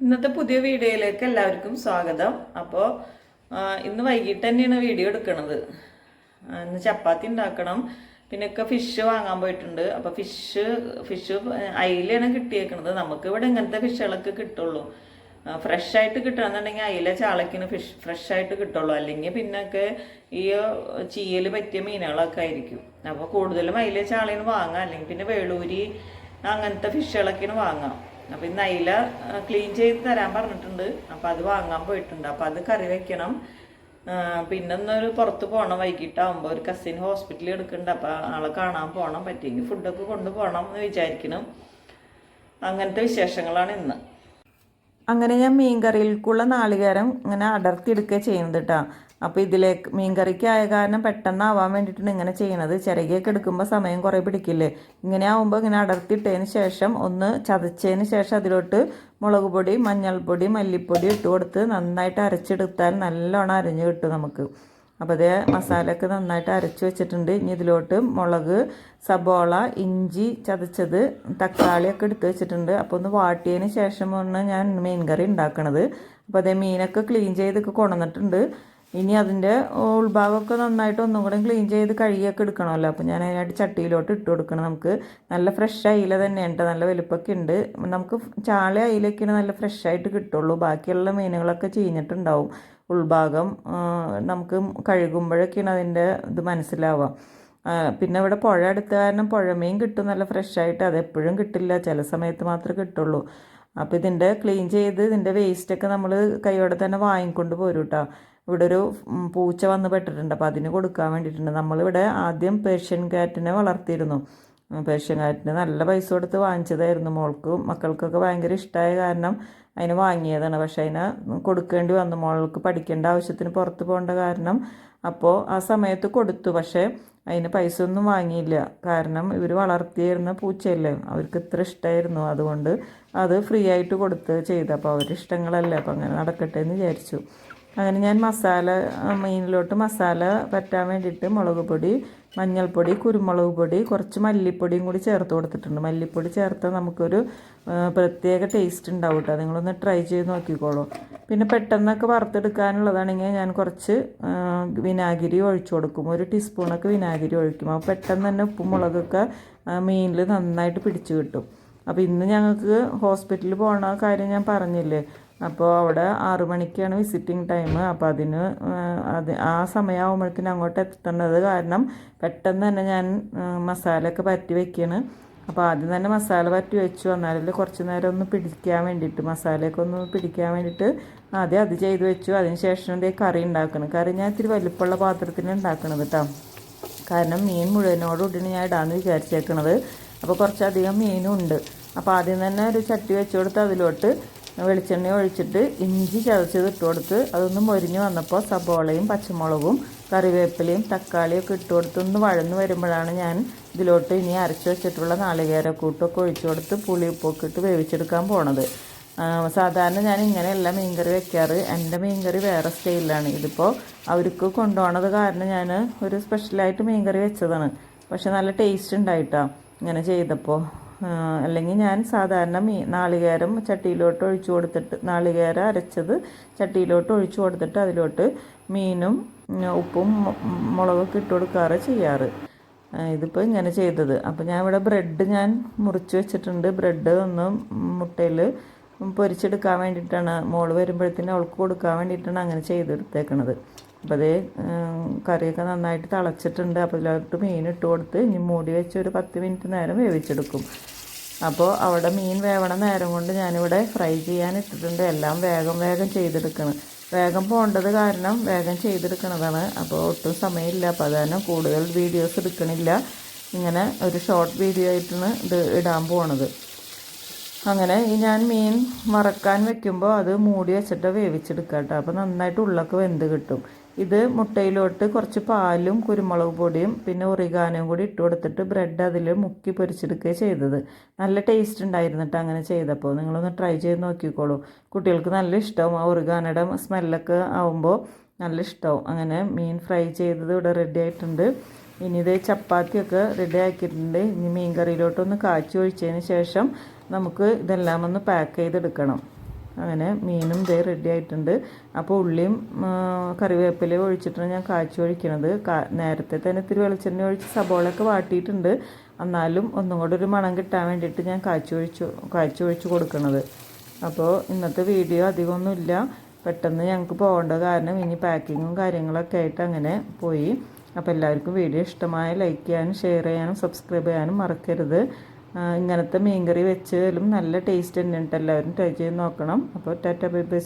ഇന്നത്തെ പുതിയ വീഡിയോയിലേക്ക് എല്ലാവർക്കും സ്വാഗതം. അപ്പോൾ ഇന്ന് വൈകിട്ട് തന്നെയാണ് വീഡിയോ എടുക്കുന്നത് ഇന്ന് ചപ്പാത്തി ഉണ്ടാക്കണം. പിന്നെയൊക്കെ ഫിഷ് വാങ്ങാൻ പോയിട്ടുണ്ട്. അപ്പോൾ ഫിഷ് ഫിഷ് അയിലാണ് കിട്ടിയേക്കുന്നത് നമുക്ക് ഇവിടെ ഇങ്ങനത്തെ ഫിഷുകളൊക്കെ കിട്ടുള്ളൂ. ഫ്രഷ് ആയിട്ട് കിട്ടണമെന്നുണ്ടെങ്കിൽ അയില ചാളക്കിന് ഫിഷ് ഫ്രഷ് ആയിട്ട് കിട്ടുള്ളൂ. അല്ലെങ്കിൽ പിന്നൊക്കെ ഈ ചീയൽ പറ്റിയ മീനുകളൊക്കെ ആയിരിക്കും. അപ്പോൾ കൂടുതലും അയില ചാളയിന് വാങ്ങാം അല്ലെങ്കിൽ പിന്നെ വേളൂരി അങ്ങനത്തെ ഫിഷുകളൊക്കെയാണ് വാങ്ങാം അപ്പോൾ ഇന്ന് അയില ക്ലീൻ ചെയ്ത് തരാൻ പറഞ്ഞിട്ടുണ്ട്. അപ്പോൾ അത് വാങ്ങാൻ പോയിട്ടുണ്ട്. അപ്പോൾ അത് കറി വെക്കണം. ആ, പിന്നെ ഒന്നൊരു പുറത്ത് പോകണം വൈകിട്ടാകുമ്പോൾ ഒരു കസിൻ ഹോസ്പിറ്റലിൽ എടുക്കുന്നുണ്ട് അപ്പോൾ ആളെ കാണാൻ പോകണം പറ്റിയെങ്കിൽ ഫുഡൊക്കെ കൊണ്ടുപോകണം എന്ന് വിചാരിക്കണം അങ്ങനത്തെ വിശേഷങ്ങളാണ് ഇന്ന്. അങ്ങനെ ഞാൻ മീൻകറിയിലേക്കുള്ള നാളികേരം ഇങ്ങനെ അടർത്തിയെടുക്കുക ചെയ്യുന്നത് കേട്ടോ. അപ്പോൾ ഇതിലേക്ക് മീൻകറിക്ക് ആയ കാരണം പെട്ടെന്ന് ആവാൻ വേണ്ടിയിട്ടാണ് ഇങ്ങനെ ചെയ്യണത്. ചിരകിയൊക്കെ എടുക്കുമ്പോൾ സമയം കുറേ പിടിക്കില്ലേ? ഇങ്ങനെ ആവുമ്പോൾ ഇങ്ങനെ അടർത്തിയിട്ടതിന് ശേഷം ഒന്ന് ചതച്ചതിന് ശേഷം അതിലോട്ട് മുളക് പൊടി മഞ്ഞൾപ്പൊടി മല്ലിപ്പൊടി ഇട്ട് കൊടുത്ത് നന്നായിട്ട് അരച്ചെടുത്താൽ നല്ലോണം അരഞ്ഞ് കിട്ടും നമുക്ക്. അപ്പോൾ അതേ മസാലയൊക്കെ നന്നായിട്ട് അരച്ച് വെച്ചിട്ടുണ്ട്. ഇനി ഇതിലോട്ട് മുളക് സബോള ഇഞ്ചി ചതച്ചത് തക്കാളിയൊക്കെ എടുത്ത് വെച്ചിട്ടുണ്ട്. അപ്പോൾ ഒന്ന് വാട്ടിയതിന് ശേഷമാണ് ഞാൻ മീൻ കറി ഉണ്ടാക്കണത്. അപ്പോൾ അതേ മീനൊക്കെ ക്ലീൻ ചെയ്തൊക്കെ കൊണ്ടുവന്നിട്ടുണ്ട്. ഇനി അതിന്റെ ഉൾഭാഗമൊക്കെ നന്നായിട്ട് ഒന്നും കൂടെ ക്ലീൻ ചെയ്ത് കഴുകിയൊക്കെ എടുക്കണമല്ലോ. അപ്പോൾ ഞാൻ അതിനായിട്ട് ചട്ടിയിലോട്ട് ഇട്ട് കൊടുക്കണം നമുക്ക്. നല്ല ഫ്രഷ് അയില തന്നെയുണ്ട് നല്ല വലുപ്പമൊക്കെ ഉണ്ട്. നമുക്ക് ചാള അയിലൊക്കെയാണ് നല്ല ഫ്രഷ് ആയിട്ട് കിട്ടുള്ളൂ. ബാക്കിയുള്ള മീനുകളൊക്കെ ചീഞ്ഞിട്ടുണ്ടാവും. ഉൾഭാഗം നമുക്ക് കഴുകുമ്പോഴൊക്കെയാണ് അതിന്റെ ഇത് മനസ്സിലാവുക. പിന്നെ ഇവിടെ പുഴ അടുത്ത കാരണം പുഴമീൻ കിട്ടും നല്ല ഫ്രഷ് ആയിട്ട്. അത് എപ്പോഴും കിട്ടില്ല. ചില സമയത്ത് മാത്രമേ കിട്ടുള്ളൂ. അപ്പോൾ ഇതിന്റെ ക്ലീൻ ചെയ്ത് ഇതിന്റെ വേസ്റ്റൊക്കെ നമ്മൾ കൈയോടെ തന്നെ വാങ്ങിക്കൊണ്ട് പോരും കേട്ടോ ഇവിടെ ഒരു പൂച്ച വന്ന് പെട്ടിട്ടുണ്ട്. അപ്പോൾ അതിന് കൊടുക്കാൻ വേണ്ടിയിട്ടുണ്ട്. നമ്മളിവിടെ ആദ്യം പേർഷ്യൻ കാറ്റിനെ വളർത്തിയിരുന്നു. പേർഷ്യൻ കാറ്റിന് നല്ല പൈസ കൊടുത്ത് വാങ്ങിച്ചതായിരുന്നു. മോൾക്കും മക്കൾക്കൊക്കെ ഭയങ്കര ഇഷ്ടമായ കാരണം അതിന് വാങ്ങിയതാണ്. പക്ഷെ അതിനെ കൊടുക്കേണ്ടി വന്നു. മോൾക്ക് പഠിക്കേണ്ട ആവശ്യത്തിന് പുറത്ത് പോകേണ്ട കാരണം അപ്പോൾ ആ സമയത്ത് കൊടുത്തു. പക്ഷേ അതിന് പൈസ ഒന്നും വാങ്ങിയില്ല. കാരണം ഇവർ വളർത്തിയിരുന്ന പൂച്ചയല്ലേ? അവർക്ക് ഇത്ര ഇഷ്ടമായിരുന്നു അതുകൊണ്ട് അത് ഫ്രീ ആയിട്ട് കൊടുത്ത് ചെയ്തു. അപ്പോൾ അവരുടെ ഇഷ്ടങ്ങളല്ലേ? അപ്പോൾ അങ്ങനെ നടക്കട്ടെ എന്ന് വിചാരിച്ചു. അങ്ങനെ ഞാൻ മസാല മീനിലോട്ട് മസാല പറ്റാൻ വേണ്ടിയിട്ട് മുളക് പൊടി മഞ്ഞൾപ്പൊടി കുരുമുളക് പൊടി കുറച്ച് മല്ലിപ്പൊടിയും കൂടി ചേർത്ത് കൊടുത്തിട്ടുണ്ട്. മല്ലിപ്പൊടി ചേർത്താൽ നമുക്കൊരു പ്രത്യേക ടേസ്റ്റ് ഉണ്ടാവും കേട്ടോ നിങ്ങളൊന്ന് ട്രൈ ചെയ്ത് നോക്കിക്കോളൂ. പിന്നെ പെട്ടെന്നൊക്കെ വറുത്തെടുക്കാനുള്ളതാണെങ്കിൽ ഞാൻ കുറച്ച് വിനാഗിരി ഒഴിച്ചു കൊടുക്കും. ഒരു ടീസ്പൂണൊക്കെ വിനാഗിരി ഒഴിക്കും. അപ്പോൾ പെട്ടെന്ന് തന്നെ ഉപ്പും മുളകൊക്കെ മീനിൽ നന്നായിട്ട് പിടിച്ചു കിട്ടും. അപ്പോൾ ഇന്ന് ഞങ്ങൾക്ക് ഹോസ്പിറ്റലിൽ പോകണ കാര്യം ഞാൻ പറഞ്ഞില്ലേ? അപ്പോൾ അവിടെ ആറു മണിക്കാണ് വിസിറ്റിംഗ് ടൈം അപ്പോൾ അതിന് അത് ആ സമയമാകുമ്പോഴത്തേന് അങ്ങോട്ട് എത്തേണ്ടത് കാരണം പെട്ടെന്ന് തന്നെ ഞാൻ മസാലയൊക്കെ പറ്റി വെക്കുകയാണ് അപ്പോൾ ആദ്യം തന്നെ മസാല പറ്റി വെച്ചു. എന്നാലും കുറച്ച് നേരം ഒന്ന് പിടിക്കാൻ വേണ്ടിയിട്ട് മസാലയൊക്കെ ഒന്ന് പിടിക്കാൻ വേണ്ടിയിട്ട് ആദ്യം അത് ചെയ്ത് വെച്ചു. അതിന് ശേഷം ഇതേ കറി ഉണ്ടാക്കണം. കറി ഞാൻ ഇത്തിരി വലിപ്പമുള്ള പാത്രത്തിൽ ഉണ്ടാക്കണത് കേട്ടോ. കാരണം മീൻ മുഴുവനോടുകൂടിയാണ് ഞാൻ ഇടാന്ന് വിചാരിച്ചേക്കണത്. അപ്പോൾ കുറച്ചധികം മീനും ഉണ്ട് അപ്പോൾ ആദ്യം തന്നെ ഒരു ചട്ടി വെച്ച് കൊടുത്ത് അതിലോട്ട് വെളിച്ചെണ്ണ ഒഴിച്ചിട്ട് ഇഞ്ചി ചതച്ചത് ഇട്ട് കൊടുത്ത് അതൊന്ന് മൊരിഞ്ഞ് വന്നപ്പോൾ സബോളയും പച്ചമുളകും കറിവേപ്പിലയും തക്കാളിയും ഒക്കെ ഇട്ട് കൊടുത്ത് ഒന്ന് വഴന്ന് വരുമ്പോഴാണ് ഞാൻ ഇതിലോട്ട് ഇനി അരച്ച് വെച്ചിട്ടുള്ള നാളികേരക്കൂട്ടൊക്കെ ഒഴിച്ചു കൊടുത്ത് പുളി ഉപ്പൊക്കെ ഇട്ട് വേവിച്ചെടുക്കാൻ പോണത്. സാധാരണ ഞാൻ ഇങ്ങനെയല്ല മീൻകറി വെക്കാറ്. എന്റെ മീൻകറി വേറെ സ്റ്റൈലിലാണ്. ഇതിപ്പോൾ അവർക്ക് കൊണ്ടുപോകണത് കാരണം ഞാൻ ഒരു സ്പെഷ്യലായിട്ട് മീൻകറി വെച്ചതാണ്. പക്ഷെ നല്ല ടേസ്റ്റ് ഉണ്ടായിട്ടാണ് ഇങ്ങനെ ചെയ്തപ്പോൾ അല്ലെങ്കിൽ ഞാൻ സാധാരണ മീ നാളികേരം ചട്ടിയിലോട്ട് ഒഴിച്ചു കൊടുത്തിട്ട് നാളികേരം അരച്ചത് ചട്ടിയിലോട്ട് ഒഴിച്ചു കൊടുത്തിട്ട് അതിലോട്ട് മീനും ഉപ്പും മുളകൊക്കെ ഇട്ട് കൊടുക്കാറ് ചെയ്യാറ്. ഇതിപ്പോൾ ഇങ്ങനെ ചെയ്തത്. അപ്പോൾ ഞാൻ ഇവിടെ ബ്രെഡ് ഞാൻ മുറിച്ച് വെച്ചിട്ടുണ്ട്. ബ്രെഡ് ഒന്ന് മുട്ടയിൽ പൊരിച്ചെടുക്കാൻ വേണ്ടിയിട്ടാണ്. മോൾ വരുമ്പോഴത്തേനും അവൾക്ക് കൊടുക്കാൻ വേണ്ടിയിട്ടാണ് അങ്ങനെ ചെയ്തെടുത്തേക്കണത്. അപ്പോൾ അതേ കറിയൊക്കെ നന്നായിട്ട് തിളച്ചിട്ടുണ്ട്. അപ്പോൾ ഇതിലോട്ട് മീൻ ഇട്ട് കൊടുത്ത് ഇനി മൂടി വെച്ച് ഒരു പത്ത് മിനിറ്റ് നേരം വേവിച്ചെടുക്കും. അപ്പോൾ അവിടെ മീൻ വേവണ നേരം കൊണ്ട് ഞാനിവിടെ ഫ്രൈ ചെയ്യാൻ ഇട്ടിട്ടുണ്ട്. എല്ലാം വേഗം വേഗം ചെയ്തെടുക്കണം. വേഗം പോകേണ്ടത് കാരണം വേഗം ചെയ്തെടുക്കണതാണ്. അപ്പോൾ ഒട്ടും സമയമില്ല. അപ്പോൾ അത് കൂടുതൽ വീഡിയോസ് എടുക്കണില്ല. ഇങ്ങനെ ഒരു ഷോർട്ട് വീഡിയോ ആയിട്ടാണ് ഇത് ഇടാൻ പോണത്. അങ്ങനെ ഈ ഞാൻ മീൻ മറക്കാൻ വെക്കുമ്പോൾ അത് മൂടി വെച്ചിട്ട് വേവിച്ചെടുക്കാം കേട്ടോ അപ്പോൾ നന്നായിട്ട് ഉള്ളൊക്കെ വെന്ത് കിട്ടും. ഇത് മുട്ടയിലോട്ട് കുറച്ച് പാലും കുരുമുളക് പൊടിയും പിന്നെ ഒറിഗാനവും കൂടി ഇട്ട് കൊടുത്തിട്ട് ബ്രെഡ് അതിൽ മുക്കി പൊരിച്ചെടുക്കുകയാണ് ചെയ്തത്. നല്ല ടേസ്റ്റ് ഉണ്ടായിരുന്നു കേട്ടോ അങ്ങനെ ചെയ്തപ്പോൾ നിങ്ങളൊന്ന് ട്രൈ ചെയ്ത് നോക്കിക്കോളൂ. കുട്ടികൾക്ക് നല്ല ഇഷ്ടവും. ആ ഒറിഗാനയുടെ സ്മെല്ലൊക്കെ ആവുമ്പോൾ നല്ല ഇഷ്ടവും. അങ്ങനെ മീൻ ഫ്രൈ ചെയ്തത് ഇവിടെ റെഡി ആയിട്ടുണ്ട്. ഇനി ഇത് ചപ്പാത്തിയൊക്കെ റെഡി ആക്കിയിട്ടുണ്ട്. ഇനി മീൻ കറിയിലോട്ടൊന്ന് കാച്ചി ഒഴിച്ചതിന് ശേഷം നമുക്ക് ഇതെല്ലാം ഒന്ന് പാക്ക് ചെയ്തെടുക്കണം. അങ്ങനെ മീനും ദേ റെഡി ആയിട്ടുണ്ട്. അപ്പോൾ ഉള്ളിയും കറിവേപ്പിലയും ഒഴിച്ചിട്ടാണ് ഞാൻ കാച്ചി ഒഴിക്കണത്. നേരത്തെ തന്നെ ഇത്തിരി വെളിച്ചെണ്ണ ഒഴിച്ച് സബോളയൊക്കെ വാട്ടിയിട്ടുണ്ട്. എന്നാലും ഒന്നും കൂടെ ഒരു മണം കിട്ടാൻ വേണ്ടിയിട്ട് ഞാൻ കാച്ചി ഒഴിച്ചു കാച്ചി ഒഴിച്ച് കൊടുക്കണത്. അപ്പോൾ ഇന്നത്തെ വീഡിയോ അധികമൊന്നുമില്ല. പെട്ടെന്ന് ഞങ്ങൾക്ക് പോകേണ്ട കാരണം ഇനി പാക്കിങ്ങും കാര്യങ്ങളൊക്കെ ആയിട്ട് അങ്ങനെ പോയി. അപ്പോൾ എല്ലാവർക്കും വീഡിയോ ഇഷ്ടമായ ലൈക്ക് ചെയ്യാനും ഷെയർ ചെയ്യാനും സബ്സ്ക്രൈബ് ചെയ്യാനും മറക്കരുത്. ഇങ്ങനത്തെ മീൻകറി വെച്ചാലും നല്ല ടേസ്റ്റ് തന്നെ ഉണ്ട് എല്ലാവരും ട്രൈ ചെയ്ത് നോക്കണം. അപ്പോൾ ടാറ്റ ബൈ ബൈ.